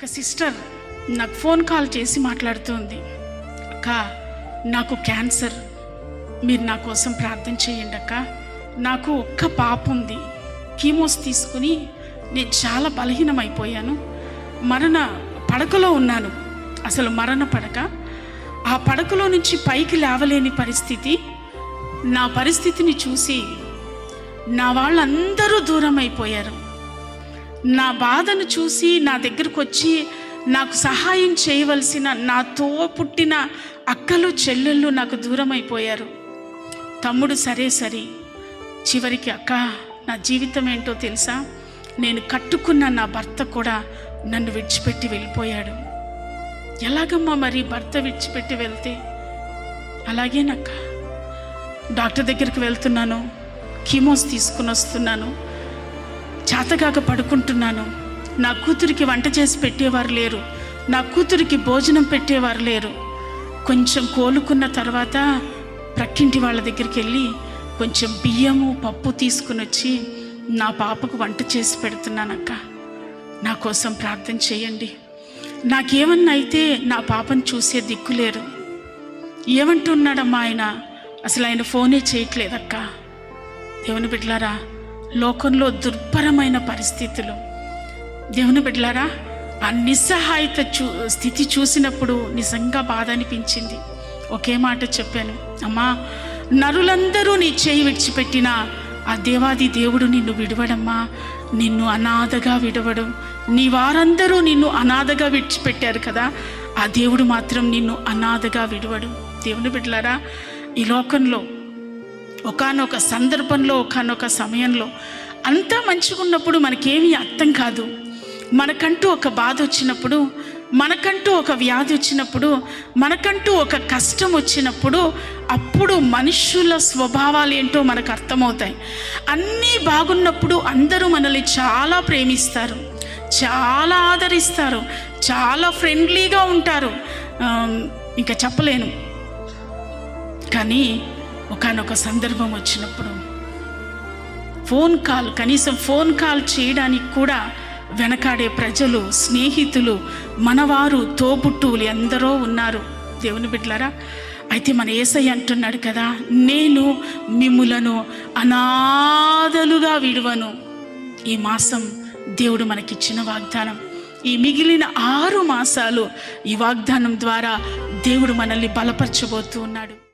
ఒక సిస్టర్ నాకు phone call చేసి మాట్లాడుతుంది. అక్క నాకు క్యాన్సర్. మీరు నా కోసం ప్రార్థన చేయండి అక్క. నాకు ఒక్క పాప ఉంది. కీమోస్ తీసుకుని నేను చాలా బలహీనమైపోయాను. మరణ పడకలో ఉన్నాను. అసలు మరణ పడక. ఆ పడకలో నుంచి పైకి లేవలేని పరిస్థితి. నా పరిస్థితిని చూసి నా వాళ్ళందరూ దూరం అయిపోయారు నా బాధను చూసి నా దగ్గరకు వచ్చి నాకు సహాయం చేయవలసిన నాతో పుట్టిన అక్కలు చెల్లెళ్ళు నాకు దూరం అయిపోయారు తమ్ముడు సరే సరే. చివరికి అక్క నా జీవితం ఏంటో తెలుసా? నేను కట్టుకున్న నా భర్త కూడా నన్ను విడిచిపెట్టి వెళ్ళిపోయాడు. ఎలాగమ్మా మరి భర్త విడిచిపెట్టి వెళ్తే? అలాగేనక్క. డాక్టర్ దగ్గరికి వెళ్తున్నాను కీమోస్ తీసుకుని వస్తున్నాను. చేతగాక పడుకుంటున్నాను. నా కూతురికి వంట చేసి పెట్టేవారు లేరు. నా కూతురికి భోజనం పెట్టేవారు లేరు. కొంచెం కోలుకున్న తర్వాత ప్రక్కింటి వాళ్ళ దగ్గరికి వెళ్ళి కొంచెం బియ్యము పప్పు తీసుకుని వచ్చి నా పాపకు వంట చేసి పెడుతున్నానక్క. నా కోసం ప్రార్థన చేయండి. నాకేమన్నా అయితే నా పాపను చూసే దిక్కులేరు ఏమంటున్నాడమ్మా ఆయన? అసలు ఆయన ఫోనే చేయట్లేదక్క. దేవుని బిడ్డలారా లోకంలో దుర్భరమైన పరిస్థితులు. దేవుని బిడ్డలారా ఆ నిస్సహాయత చూ స్థితి చూసినప్పుడు నిజంగా బాధ అనిపించింది. ఒకే మాట చెప్పాను అమ్మా నరులందరూ నీ చేయి విడిచిపెట్టినా ఆ దేవాది దేవుడు నిన్ను విడవడమ్మా. నిన్ను అనాథగా విడవడం. నీ వారందరూ నిన్ను అనాథగా విడిచిపెట్టారు కదా. ఆ దేవుడు మాత్రం నిన్ను అనాథగా విడవడు. దేవుని బిడ్డలారా ఈ లోకంలో ఒకానొక సందర్భంలో ఒకానొక సమయంలో. అంతా మంచిగా ఉన్నప్పుడు మనకేమీ అర్థం కాదు. మనకంటూ ఒక బాధ వచ్చినప్పుడు మనకంటూ ఒక వ్యాధి వచ్చినప్పుడు మనకంటూ ఒక కష్టం వచ్చినప్పుడు అప్పుడు మనుషుల స్వభావాలు ఏంటో మనకు అర్థమవుతాయి అన్నీ బాగున్నప్పుడు అందరూ మనల్ని చాలా ప్రేమిస్తారు. చాలా ఆదరిస్తారు. చాలా ఫ్రెండ్లీగా ఉంటారు. ఇంకా చెప్పలేను. కానీ ఒకానొక సందర్భం వచ్చినప్పుడు ఫోన్ కాల్ కనీసం ఫోన్ కాల్ చేయడానికి కూడా వెనకాడే ప్రజలు స్నేహితులు మనవారు తోబుట్టువులు ఎందరో ఉన్నారు. దేవుని బిడ్డలారా అయితే మన ఏసై అంటున్నాడు కదా నేను మిమ్ములను అనాథలుగా విడువను. ఈ మాసం దేవుడు మనకిచ్చిన వాగ్దానం. ఈ మిగిలిన ఆరు మాసాలు ఈ వాగ్దానం ద్వారా దేవుడు మనల్ని బలపరచబోతూ ఉన్నాడు.